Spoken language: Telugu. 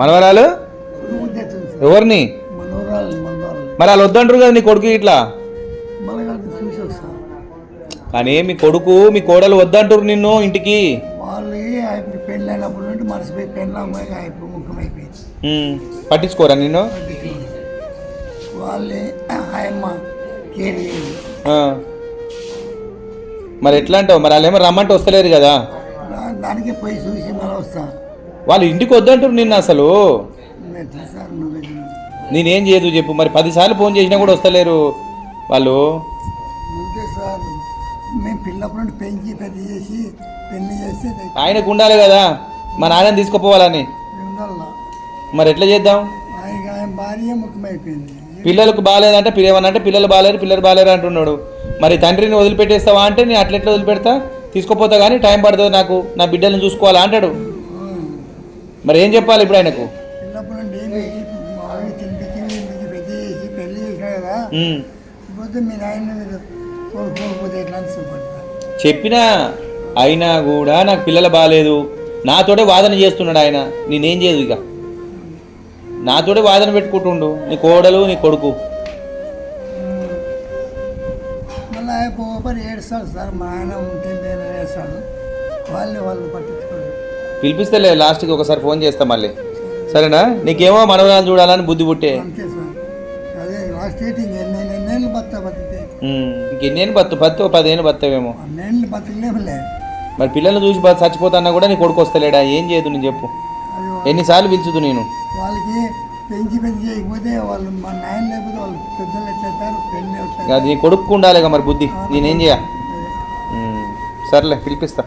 మనవరాలు? ఎవరిని? మరి వాళ్ళు వద్దంటారు కదా నీ కొడుకు ఇట్లా? చూసి కానీ మీ కొడుకు మీ కోడలు వద్దంటారు నిన్ను ఇంటికి? పట్టించుకోరా నిన్ను? మరి ఎట్లా అంటావు? మరి వాళ్ళు ఏమో రమ్మంటే వస్తలేరు కదా? దానికి దానికే పోయి చూసి మళ్ళీ వస్తా. వాళ్ళు ఇంటికి వద్దంటారు నిన్ను అసలు. నేనేం చేయదు చెప్పు మరి పదిసార్లు ఫోన్ చేసినా కూడా వస్తలేరు వాళ్ళు. మేము పెంచి పెద్ద చేసి పెళ్ళి చేస్తే ఆయనకు ఉండాలి కదా మా నాన్నని తీసుకుపోవాలని. మరి ఎట్లా చేద్దాం? భార్య ముఖ్యమైపోయింది. పిల్లలకు బాగాలేదంటే పిల్లవనంటే పిల్లలు బాగాలేరు పిల్లలు బాగాలేరు అంటున్నాడు. మరి తండ్రిని వదిలిపెట్టేస్తావా అంటే నేను అట్లెట్లా వదిలిపెడతా? తీసుకుపోతా కానీ టైం పడుతుంది నాకు నా బిడ్డలను చూసుకోవాలా అంటాడు. మరి ఏం చెప్పాలి ఇప్పుడు ఆయనకు? పిల్లప్పటి నుండి ఏం పెట్టి మామూలు తినిపించి తినిపించి పెద్ద చేసి పెళ్ళి చేసినా కదా ఉమ్. పోతే మీ నాయన మీరు కోరుకోకపోతే ఎట్లా అని సుపడతారు చెప్పినా అయినా కూడా నాకు పిల్లలు బాగాలేదు నాతోటే వాదన చేస్తున్నాడు ఆయన. నేనేం చేయదు ఇక. నాతోటే వాదన పెట్టుకుంటుండు. నీ కోడలు నీ కొడుకు. మళ్ళీ ఏడుస్తాడు సార్. మా ఆయన ఉంటే నేను వాళ్ళు వాళ్ళు పట్టించుకోరు. పిలిపిస్తలే లాస్ట్కి ఒకసారి ఫోన్ చేస్తా మళ్ళీ. సరేనా? నీకేమో మనవరాలు చూడాలని బుద్ధి పుట్టే. ఇంకెన్నేళ్ళు బతు బతు పదిహేను బతావేమో మరి పిల్లల్ని చూసి చచ్చిపోతాన్నా కూడా నీ కొడుకు వస్తలేడా? ఏం చేయదు నేను చెప్పు. ఎన్నిసార్లు పిలుచుదు నేను? వాళ్ళకి పెంచి పెంచి చేయకపోతే వాళ్ళు మా నాయన లేకపోతే వాళ్ళు పెద్దలు పెళ్ళి అది నీ కొడుకు ఉండాలిగా మరి బుద్ధి. నేనేం చేయ? సర్లే పిలిపిస్తా.